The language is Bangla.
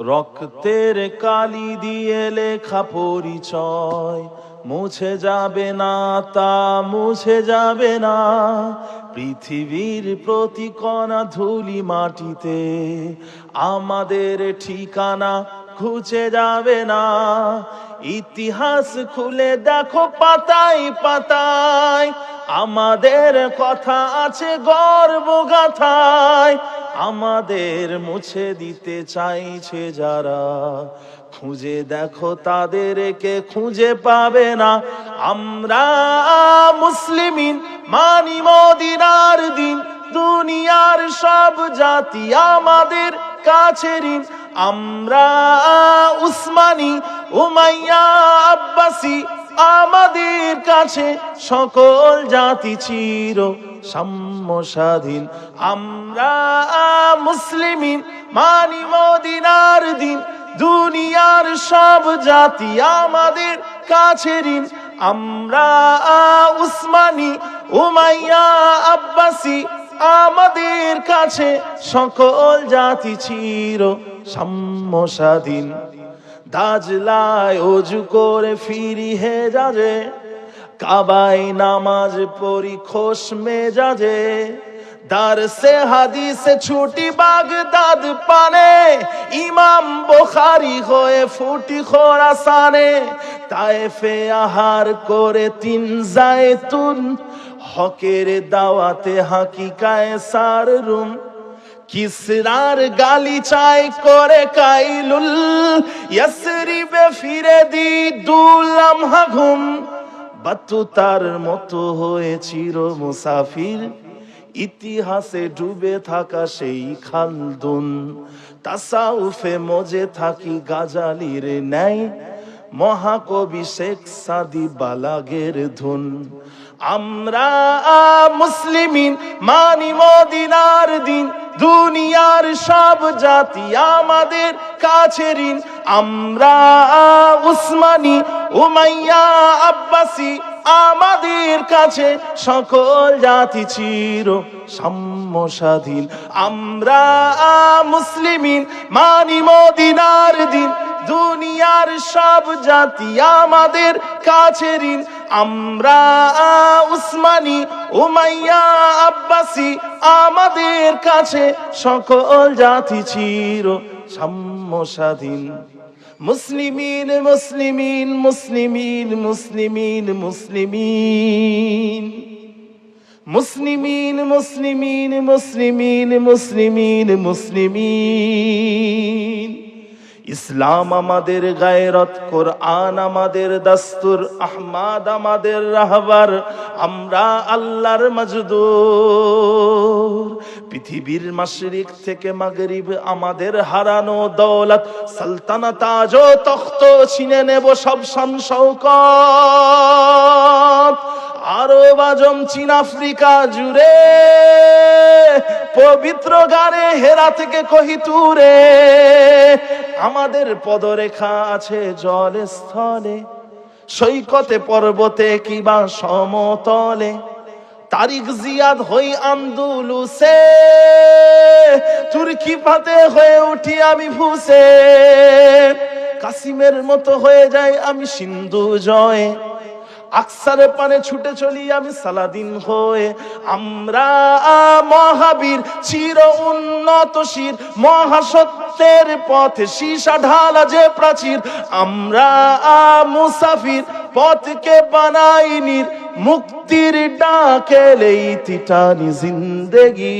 রক্তের কালি দিয়ে লেখা পরিচয়। মুছে যাবে না তা, মুছে যাবে না। পৃথিবীর প্রতি কণা ধুলি মাটিতে আমাদের ঠিকানা খুঁজে যাবে না। ইতিহাস খুলে দেখো পাতায় পাতায়। আমাদের কথা আছে গর্ব গাথায় আমাদের মুছে দিতে চাইছে যারা। খুঁজে দেখো তাদেরকে খুঁজে পাবে না। আমরা মুসলিমিন, মানি মদিনার দিন। দুনিয়ার সব জাতি আমাদের কাছে ঋণ। আমরা উসমানী, উমাইয়া, আব্বাসী আমাদের কাছে সকল জাতি চির সাম্য স্বাধীন। আমরা মুসলিমিন, মানি মদিনার দিন। দুনিয়ার সব জাতি আমাদের কাছে ঋণ। আমরা উসমানী, উমাইয়া, আব্বাসী, আমাদের কাছে সকল জাতি চির সাম্য স্বাধীন। দাজলায় অজু করে ফিরি হে যাজে কাবাই নামাজ পড়ি খোশ মেজাজে। দার সে হাদিসে ছুটি বাগদাদ পানে, ইমাম বোখারি হয়ে ফুটি খোরাসানে। তায়েফে আহার করে তিন জায়তুন, হকের দাওয়াতে হাকিকায় সার রুম কিসরার গালি চাই করে কাইলুল ইয়াসরিবে ফিরে দি দুলাম ঘুম। বাতু তার মতো চির মুসাফির। ইতিহাসে ডুবে থাকা সেই খালদুন। তাসাউফে মজে থাকি গাজালির ন্যায়। মহাকবি শেখ সাদি বালাগের ধুন। আমরা মুসলিমিন, মানি মদিনার দিন। দুনিয়ার সব জাতি আমাদের কাছে ঋণ। আমরা উসমানী, উমাইয়া, আব্বাসী, আমাদের কাছে সকল জাতি চির সাম্য আমরা মুসলিমিন, মানি মদিনার দিন। দুনিয়ার সব জাতি আমাদের কাছে ঋণ। আমরা উসমানী, উমাইয়া, আব্বাসী আমাদের কাছে সকল জাতি চির সাম্য স্বাধীন মুসলিমিন মুসলিমিন মুসলিমিন মুসলিমিন মুসলিমিন। মুসলিমিন মুসলিমিন মুসলিমিন মুসলিমিন মুসলিমিন। ইসলাম আমাদের গায়রত, কোরআন আমাদের দাস্তুর, আহমাদ আমাদের রাহবার, আমরা আল্লাহর মজদুর। পৃথিবীর মাশরিক থেকে মাগরিব আমাদের হারানো দৌলত, সালতানাত আজও তখ্ত ছিনে নেব সব শান শৌকত আরব আজম চীন আফ্রিকা জুড়ে, পবিত্র গানে হেরা থেকে কহিতুরে। আমাদের পদরেখা আছে জল স্থলে সৈকতে, পর্বতে কিবা সমতলে। তারিখ জিয়াদ হই আন্দুলুসে, তুর্কি পাতে হয়ে উঠি আমি ভুসে। কাসিমের মতো হয়ে যায় আমি সিন্ধু জয়। আকসারে পানে ছুটে চলি আমি সালাদিন হয়ে। আমরা মহাবীর, চির উন্নত শির, মহাসত্যের পথে সীসা ঢালা যে প্রাচীর। আমরা মুসাফির, পথকে বানাইনি মুক্তির ডাকেলেই তিটানি জিন্দেগি।